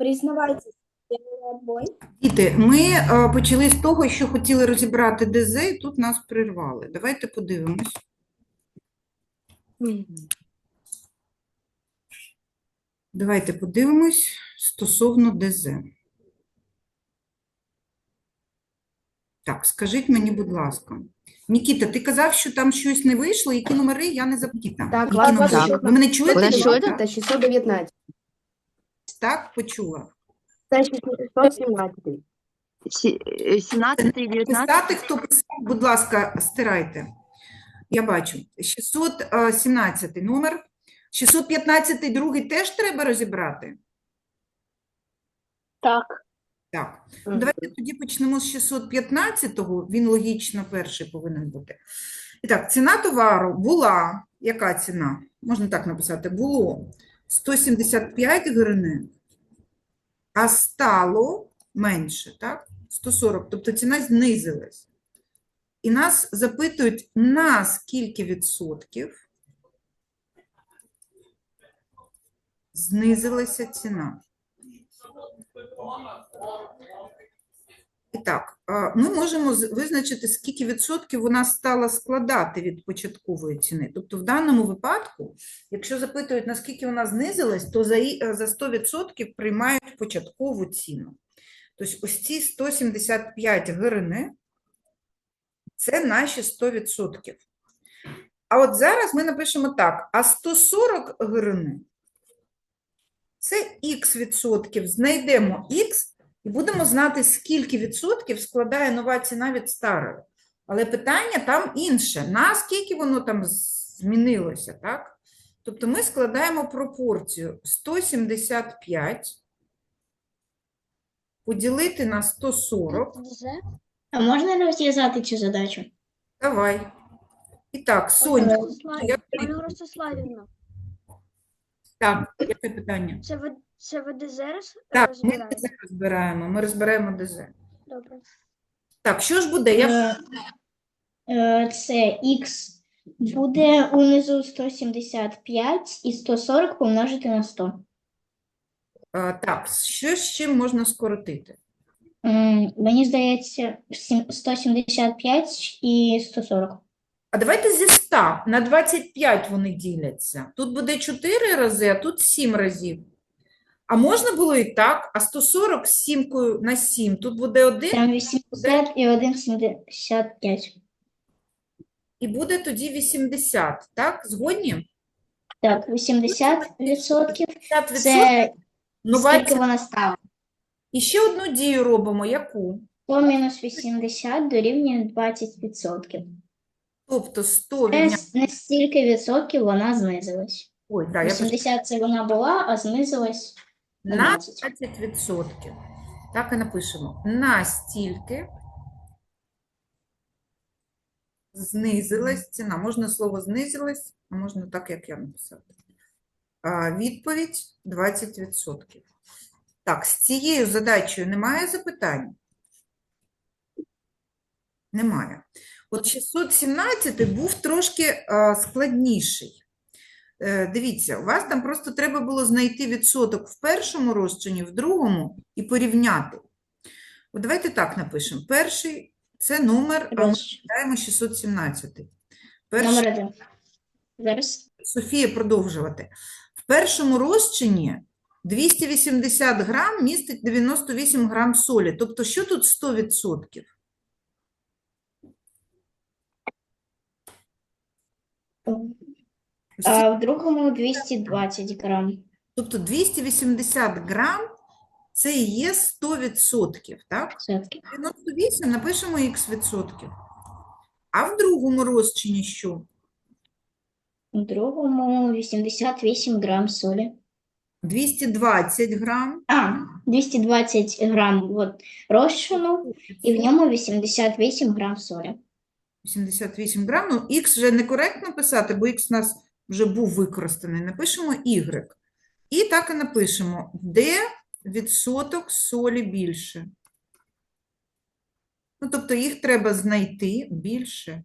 Признавайтесь. Діти, ми е, почали з того, що хотіли розібрати ДЗ, і тут нас прервали. Давайте подивимось. Давайте подивимось стосовно ДЗ. Так, скажіть мені, будь ласка. Нікіта, ти казав, що там щось не вийшло, які номери, я не запитала. Так, Які номери? Ви мене чуєте? Дівчата? чуєте? Та 619. Так, почула. Та 617. Сі- е, 17 і 19. Писати, хто писав, будь ласка, стирайте. Я бачу. 617 номер. 615 другий теж треба розібрати? Так. Так. Ну, Давайте тоді почнемо з 615-го. Він логічно перший повинен бути. І так, ціна товару була. Яка ціна? Можна так написати. Було 175 гривень, а стало менше, так? 140. Тобто ціна знизилась. І нас запитують, на скільки відсотків знизилася ціна. І так, ми можемо визначити, скільки відсотків вона стала складати від початкової ціни. Тобто в даному випадку, якщо запитують, наскільки вона знизилась, то за, е, за 100% приймають початкову ціну. Тобто ось ці 175 гривень – це наші 100%. А от зараз ми напишемо так, а 140 гривень – це х відсотків. Знайдемо х і будемо знати, скільки відсотків складає нова ціна від старої. Але питання там інше. Наскільки воно там змінилося, так? Тобто ми складаємо пропорцію 175 поділити на 140. А можна розв'язати цю задачу? Давай. І так, Сонька, я... Ростиславівна, так, яке питання? це ви це ви зараз Так, ми розбираєте? ДЗ розбираємо, ми розбираємо ДЗ. Добре. Так, що ж буде? Я... Е, е, Це х буде унизу 175 і 140 помножити на 100. А, так, що з чим можна скоротити? М, Мені здається, сім- 175 і 140. А давайте зі 100 на 25 вони діляться. Тут буде 4 рази, а тут 7 разів. А можна було і так, а 140 з сімкою на 7. Тут буде 1 Там 80 і 1,75. і буде тоді 80. Так, згодні? Так, 80 відсотків 50 це нова скільки ціна. вона стала. І ще одну дію робимо. Яку? 100 мінус 80 дорівнює 20 відсотків. Тобто 100 Це відняти. на стільки відсотків вона знизилась. Ой, да, я 80 це вона була, а знизилась на На 20. 20%. Так і напишемо. Настільки знизилась ціна. Можна слово знизилась, а можна так, як я написала. Відповідь 20%. Так, з цією задачею немає запитань? Немає. От 617 був трошки складніший. Е, Дивіться, у вас там просто треба було знайти відсоток в першому розчині, в другому і порівняти. От давайте так напишемо. Перший – це номер, а ми даємо 617. Перший, Номер один. Зараз. Софія, продовжувати. В першому розчині 280 грам містить 98 грам солі. Тобто, що тут 100%? А в другому 220 грам. Тобто 280 грам – це і є 100%, так? Відсотків. 98 напишемо х відсотків. А в другому розчині що? У другому 88 грам солі. 220 грам. А, 220 грам от, розчину, і в ньому 88 грам солі. 88 грам. Ну, х вже некоректно писати, бо х у нас вже був використаний. Напишемо y. І так і напишемо, де відсоток солі більше. Ну, тобто їх треба знайти більше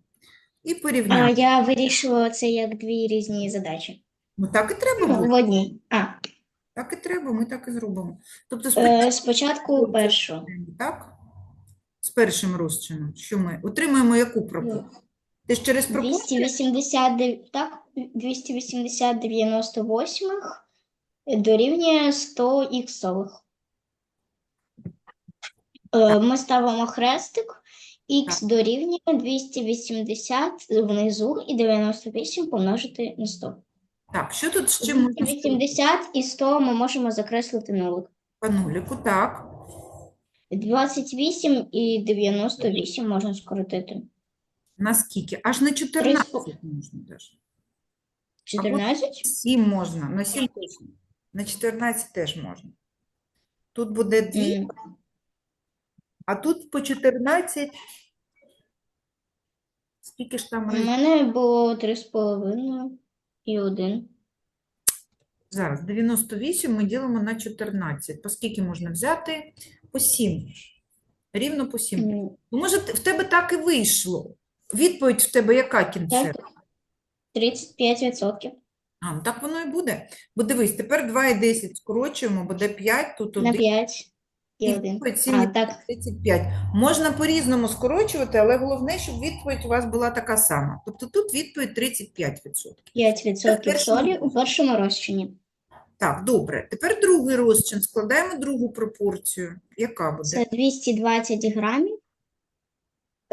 і А я вирішила це як дві різні задачі. Ну, так і треба Ну, було. в одній. А, Так і треба, ми так і зробимо. Тобто Е, спочатку, спочатку першу. так? З першим розчином. Що ми? Отримаємо яку пропорцію? Ти ж через пропорцію? 289, так, 280 98 дорівнює 100 іксових. Е, Ми ставимо хрестик, х дорівнює 280 внизу і 98 помножити на 100. Так, що тут ще можна сказати? 280 і 100 ми можемо закреслити нулик. По нуліку, так. 28 і 98 можна скоротити. На скільки? Аж на 14 можна теж. 14? 7 можна, на 7 точно. На 14 теж можна. Тут буде 2, М, а тут по 14. Скільки ж там У разів? мене було 3,5 і 1. Зараз 98 ми ділимо на 14. По скільки можна взяти? По 7. Рівно по 7. М, Ну, може, т- в тебе так і вийшло. Відповідь в тебе яка кінцева? Так, 35% А, ну так воно і буде. Бо дивись, тепер 2 і 10 скорочуємо, буде 5, тут на 1. 5 і І 1. відповідь А, так, 35. Можна по-різному скорочувати, але головне, щоб відповідь у вас була така сама. Тобто тут відповідь 35%. 5% першому солі у першому розчині. Так, добре. Тепер другий розчин. Складаємо другу пропорцію. Яка буде? Це 220 грамів.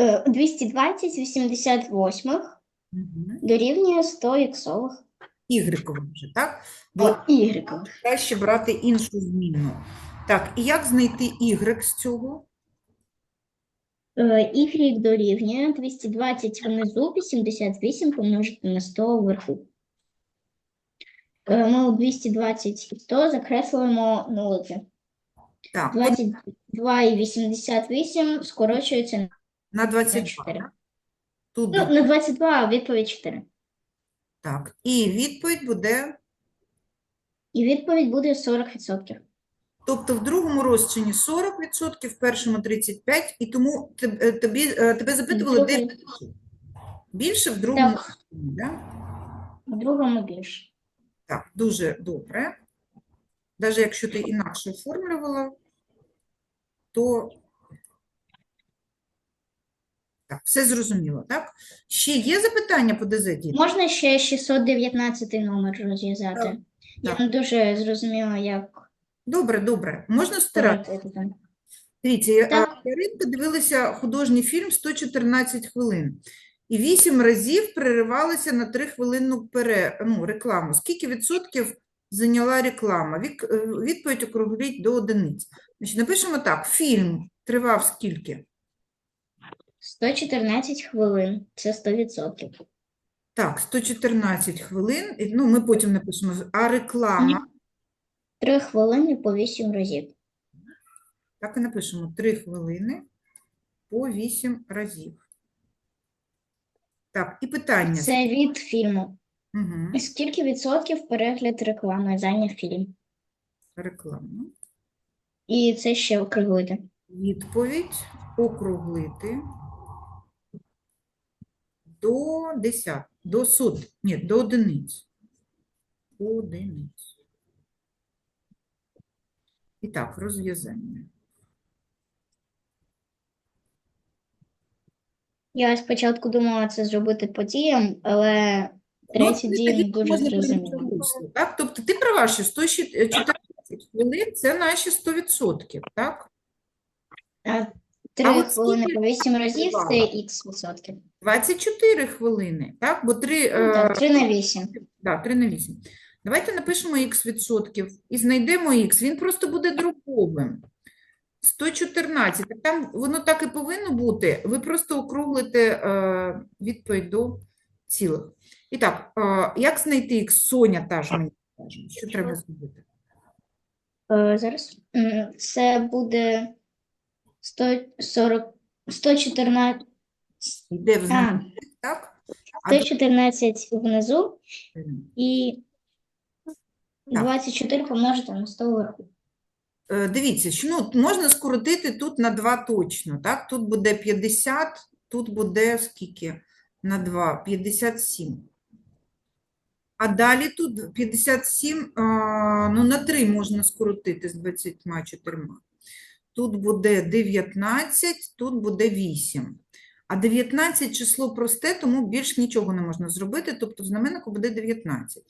Е, 220 88 Мгм. Дорівнює 100 іксових. Ігрекова вже, так? Бо О, ігрекових. краще брати іншу змінну. Так, і як знайти y з цього? Е, Y дорівнює 220 внизу, 88 помножити на 100 вверху. Е, Ми у 220 і 100 закреслюємо нулики. Так, 22 і 88 скорочуються на на 22. 4. Тут Ну, буде. на 22, а відповідь 4. Так, і відповідь буде, І відповідь буде 40%. тобто в другому розчині 40%, в першому 35%, і тому теб- е, тобі, е, тебе запитували, де Другий. Більше в другому Так. розчині, да? В другому більше. Так, дуже добре. Навіть якщо ти інакше оформлювала, то так, все зрозуміло, так? Ще є запитання по ДЗ, діти? Можна ще 619 номер розв'язати? Я так. не дуже зрозуміла, як Добре, добре. Можна стирати? там. Дивіться, я- Так. а, Яринка дивилася художній фільм 114 хвилин. І 8 разів переривалася на 3 хвилинну пере... ну, рекламу. Скільки відсотків зайняла реклама? Вік... е, Відповідь округліть до одиниць. Значить, напишемо так. Фільм тривав скільки? 114 хвилин. Це 100%. Так, 114 хвилин. І, Ну, ми потім напишемо. А реклама? 3 хвилини по 8 разів. Так і напишемо. 3 хвилини по 8 разів. Так, і питання. Це від фільму. Угу. Скільки відсотків перегляд реклами зайняв фільм? Реклама. І це ще округлити. Відповідь округлити до 10, до сот, ні, до одиниць. Одиниць. І так, розв'язання. Я спочатку думала це зробити по діям, але Ну, третя це дія не тоді дуже можна прийняти Так, тобто ти права, що 114 хвилин – це наші 100%, так? А 3 от хвилини скільки по 8 разів це х відсотків. 24 хвилини, так? Бо 3, Ну, Так, 3 на 8. Да, 3 на 8. Давайте напишемо х відсотків і знайдемо х. Він просто буде дробовим. 114. Там воно так і повинно бути. Ви просто округлите е, відповідь до цілих. І так, е, як знайти х? Соня та ж мені каже. Що треба зробити? Е, Зараз. М, Це буде 140, 114, Йде в знаменник, так? А 114 внизу і Так. 24 помножити на 100 вверху. Е, Дивіться, що ну, можна скоротити тут на 2 точно, так? Тут буде 50, тут буде скільки? На 2? 57. А далі тут 57, а, ну на 3 можна скоротити з 24. Тут буде 19, тут буде 8. А 19 число просте, тому більш нічого не можна зробити, тобто в знаменнику буде 19.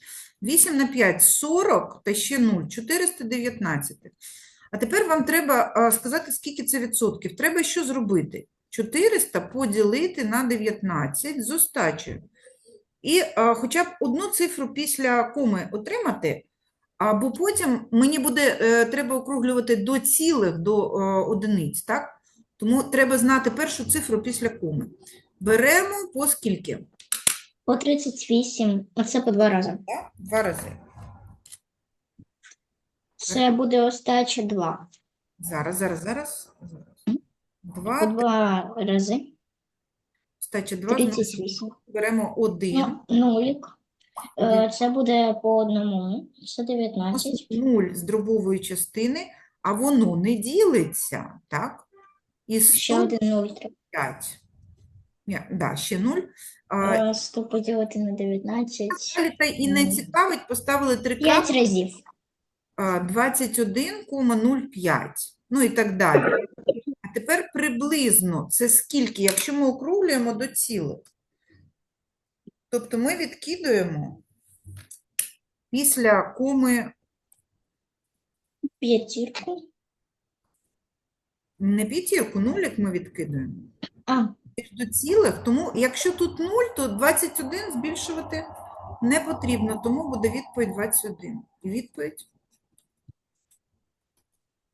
8 на 5 – 40, та ще 0 – 419. А тепер вам треба сказати, скільки це відсотків. Треба що зробити? 400 поділити на 19 з остачею. І а, хоча б одну цифру після коми отримати, або потім мені буде е, треба округлювати до цілих, до е, одиниць, так? Тому треба знати першу цифру після коми. Беремо по скільки? По 38, оце по два рази. Два рази. Це буде остача 2. Зараз, зараз, зараз. зараз. По Два, два рази. стача два, знову 38. беремо один. Ну, нулік. Е, Це буде по одному. Це 19. 0 з дробової частини, а воно не ділиться, так? І Ще один нуль треба. 105. Ні, да, ще 0. А, Е, 100 поділити на 19. далі та і не цікавить, поставили три 5 крапки, разів. а, 21,05, ну і так далі. А тепер приблизно це скільки, якщо ми округлюємо до цілих? Тобто ми відкидуємо після коми П'ятірку. Не п'ятірку, нулік ми відкидуємо. А, до цілих, тому якщо тут 0, то 21 збільшувати не потрібно, тому буде відповідь 21. І відповідь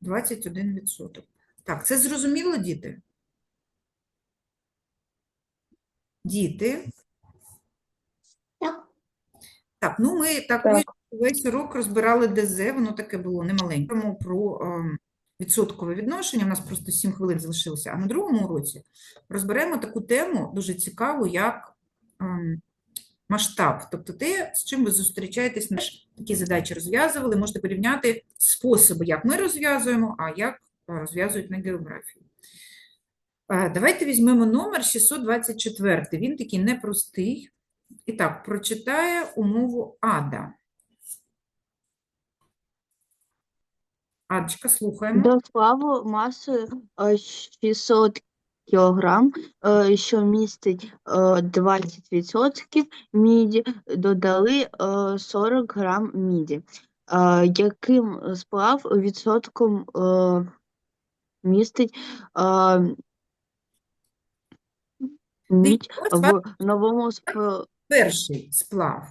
21%. Так, це зрозуміло, діти? Діти. Так. Так, ну ми так, Так. весь урок розбирали ДЗ, воно таке було немаленьке. Тому Про ем, відсоткове відношення, у нас просто 7 хвилин залишилося. А на другому уроці розберемо таку тему дуже цікаву, як ем, масштаб. Тобто те, з чим ви зустрічаєтесь, такі задачі розв'язували, можете порівняти способи, як ми розв'язуємо, а як розв'язують на географії. Е, Давайте візьмемо номер 624. Він такий непростий. І так, прочитає умову Ада. Адочка, слухаємо. До сплаву масою е, 600 кг, е, що містить е, 20% міді, додали е, 40 грам міді. Е, Яким сплав відсотком е, містить е, мідь ось в новому сп- перший сплав.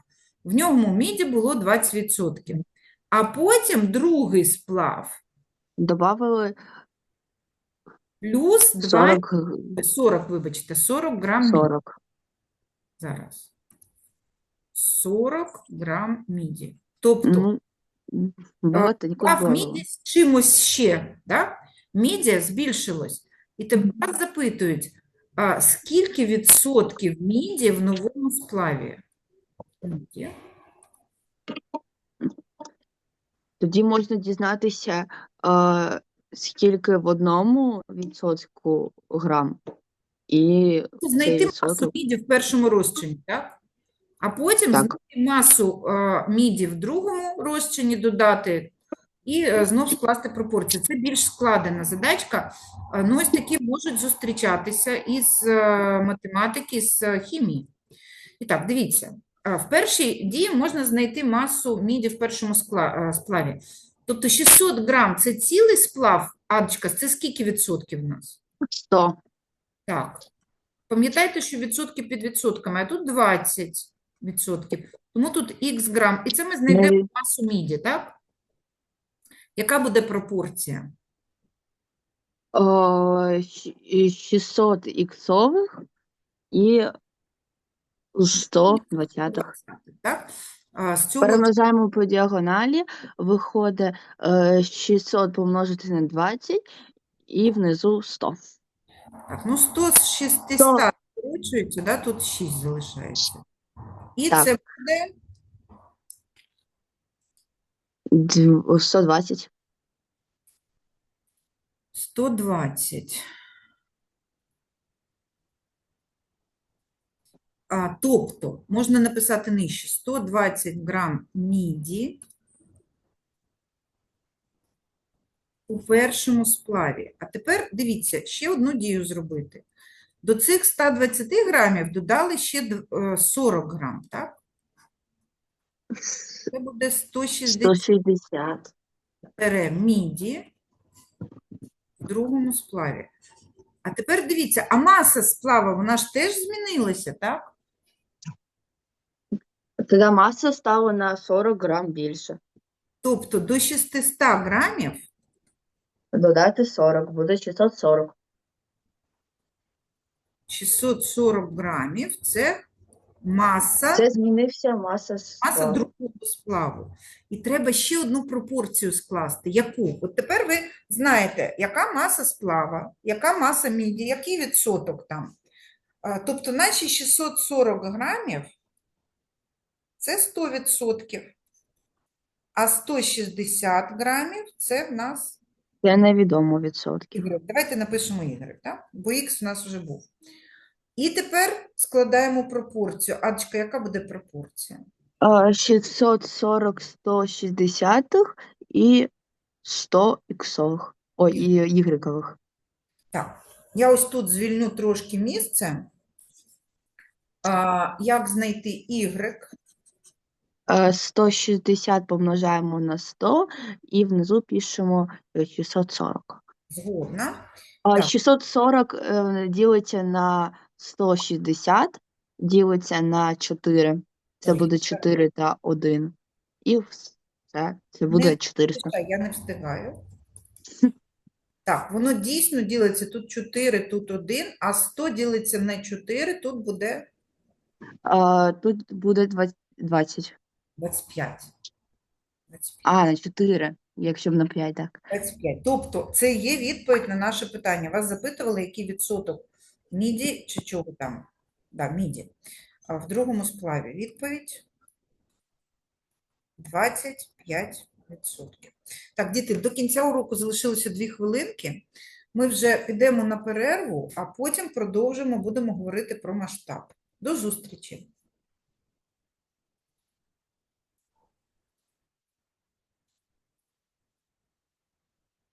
В ньому міді було 20%. А потім другий сплав добавили плюс 20, 40, 40, вибачте, 40 грам міді. 40. Зараз. 40 грам міді. Тобто Ну, Сплав збавили. міді з чимось ще, да? Мідія збільшилось. І тепер запитують, а скільки відсотків міді в новому сплаві? Міді. Тоді можна дізнатися, е, скільки в одному відсотку грам. І Знайти масу відсоток. міді в першому розчині, так? А потім Так. знайти масу е, міді в другому розчині, додати і е, знов скласти пропорції. Це більш складена задачка. Е, Ну, ось такі можуть зустрічатися із е, математики, з е, хімії. І так, дивіться. В першій дії можна знайти масу міді в першому е, сплаві. Тобто 600 грам – це цілий сплав, Адочка, це скільки відсотків у нас? 100. Так. Пам'ятайте, що відсотки під відсотками, а тут 20 відсотків. Тому тут х грам. І це ми знайдемо масу міді, так? Яка буде пропорція? 600 іксових і 100 двадцятих. Так? А, З цього Перемножаємо по діагоналі, виходить е, 600 помножити на 20 і внизу 100. Так, ну 100 з 600 Сто. скорочується, да? Тут 6 залишається. І Так. це буде Дв- 120. 120. А, тобто, можна написати нижче 120 грам міді у першому сплаві. А тепер дивіться, ще одну дію зробити. До цих 120 грамів додали ще е, 40 грам, так? Це буде 160 160. бере міді в другому сплаві. А тепер дивіться, а маса сплава, вона ж теж змінилася, так? Тоді маса стала на 40 грам більше. Тобто до 600 грамів Додати 40, буде 640. 640 грамів – це маса, Це змінився маса маса другого сплаву. І треба ще одну пропорцію скласти. Яку? От тепер ви знаєте, яка маса сплава, яка маса міді, який відсоток там. А, Тобто наші 640 грамів – це 100%, а 160 грамів – це в нас Це невідомо відсотків. Y. Давайте напишемо Y, так? Бо X у нас вже був. І тепер складаємо пропорцію. Адочка, яка буде пропорція? А, 640 160 і 100 іксових. Ой, і ігрекових. Так, я ось тут звільню трошки місце. А, як знайти Y? Е, 160 помножаємо на 100 і внизу пишемо е, 640. Згодна. Так. 640 е, ділиться на 160, ділиться на 4. Це буде 4 та 1. І все. Це буде 400. Я не встигаю. Так, воно дійсно ділиться тут 4, тут 1, а 100 ділиться на 4, тут буде А, тут буде 20. 20. 25. 25. А, на 4, якщо б на 5, так. 25. Тобто це є відповідь на наше питання. Вас запитували, який відсоток міді чи чого там? Да, міді. А в другому сплаві відповідь 25%. Так, діти, до кінця уроку залишилося 2 хвилинки. Ми вже підемо на перерву, а потім продовжимо, будемо говорити про масштаб. До зустрічі!